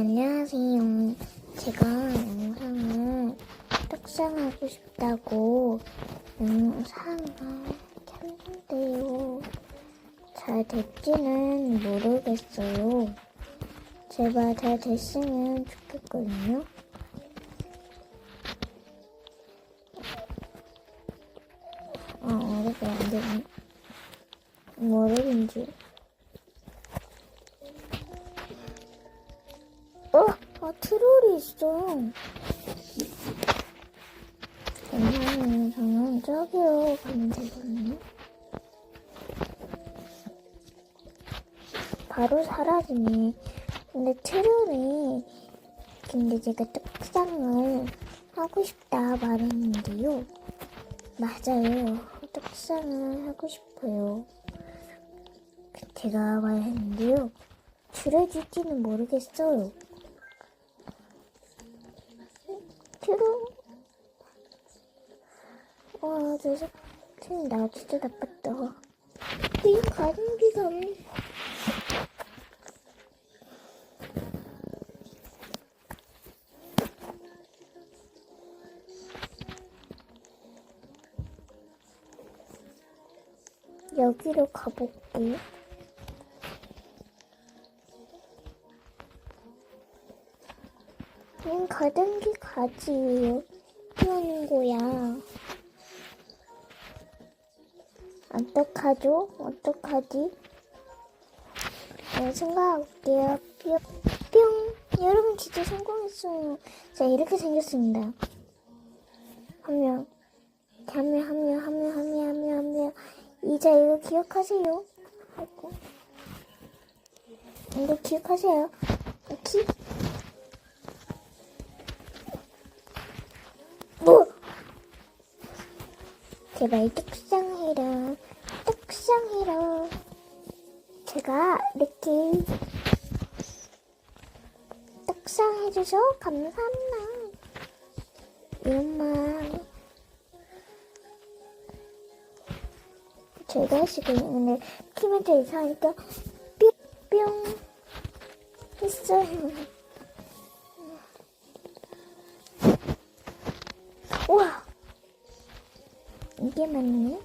안녕하세요. 제가 영상을 떡상하고 싶다고 영상을 켰는데요. 잘 될지는 모르겠어요. 제발 잘 됐으면 좋겠거든요. 아, 어렵게 안 되네. 모르겠지. 어? 아, 트롤이 있어. 괜찮아요. 저는 저기로 가면 되거든요. 바로 사라지네. 근데 트롤이, 근데 제가 떡상을 하고 싶다 말했는데요. 맞아요. 떡상을 하고 싶어요. 제가 말했는데요. 줄여줄지는 모르겠어요. 트롤 와, 저 새끼 나 진짜 나빴다. 이 가는기가 여기로 가볼게요. 그냥 가던 길 가지요. 뛰어는 거야. 어떡하죠? 어떡하지? 네, 생각해볼게요. 뿅. 뿅. 여러분 진짜 성공했어요. 자, 이렇게 생겼습니다. 한 명. 한 명, 한 명, 한 명, 한 명, 한 명, 한 명. 이자 이거 기억하세요. 이거 기억하세요. 키. 뭐? 제발 떡상해라. 떡상해라. 제가 이렇게 떡상해줘서 감사합니다. 이런 말. 제가 지금 오늘 키멘트 이상하니까 뿅, 뿅 했어요. 우와! 이게 맞네?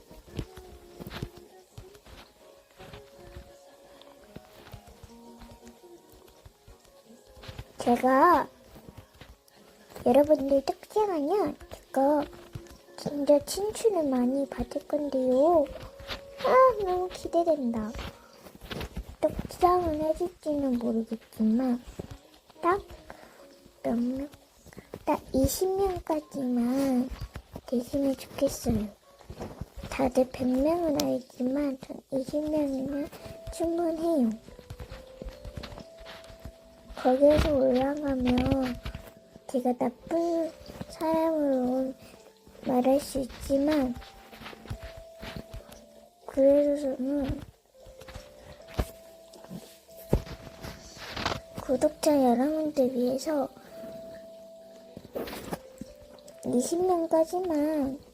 제가 여러분들 떡상하면 제가 진짜 친추를 많이 받을 건데요. 아, 너무 기대된다. 떡상을 해줄지는 모르겠지만, 딱, 몇 명? 딱 20명까지만 되시면 좋겠어요. 다들 100명은 알지만, 전 20명이면 충분해요. 거기에서 올라가면, 제가 나쁜 사람으로 말할 수 있지만, 그래서 저는 구독자 여러분들 위해서 20명까지만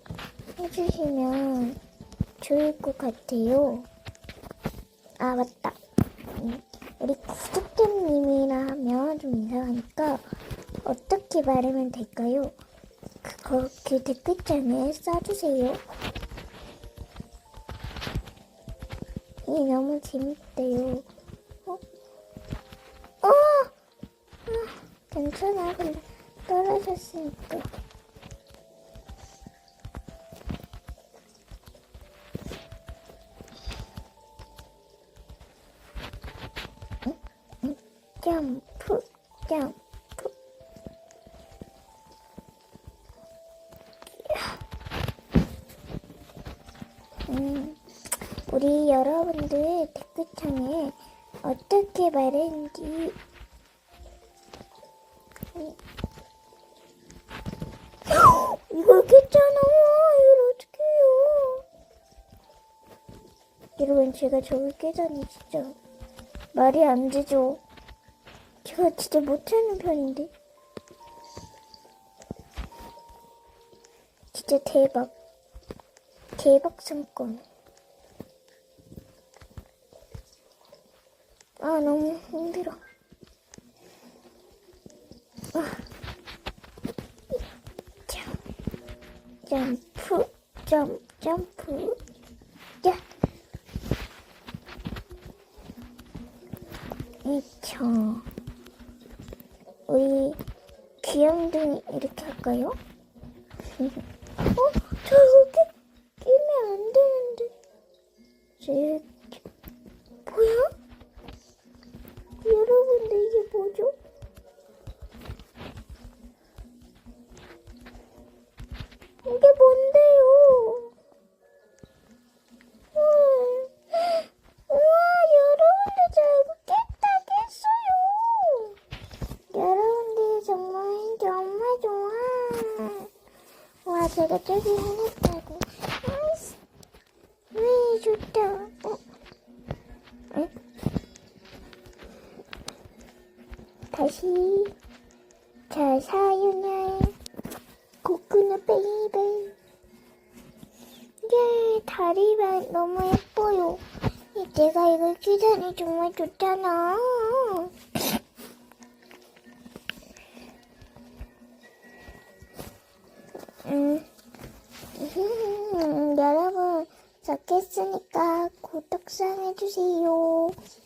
해주시면 좋을 것 같아요. 아, 맞다. 음, 우리 구독자님이라 하면 좀 이상하니까 어떻게 말하면 될까요? 그거 그 댓글창에 써주세요. 이 너무 재밌대요. 어? 어! 아, 괜찮아. 떨어졌으니까. 점프, 점프. 음. 우리 여러분들 댓글창에 어떻게 말했는지 이걸 깼잖아 이걸 어떻게 해요 여러분 제가 저걸 깨자니 진짜 말이 안 되죠 제가 진짜 못하는 편인데. 진짜 대박. 대박 상권. 아, 너무 힘들어. 점, 점프, 점, 점프. 야. 이쵸. 우리 귀염둥이 이렇게 할까요? 어? 저 여기 끼면 안 되는데. 제가 저기 해냈다고. 아이씨, 왜 좋다. 어? 응? 다시 잘 사용해 코코넛 베이베 예 다리가 너무 예뻐요 내가 이걸 기다니 정말 좋잖아 음, 여러분 좋겠으니까 구독 좀 해주세요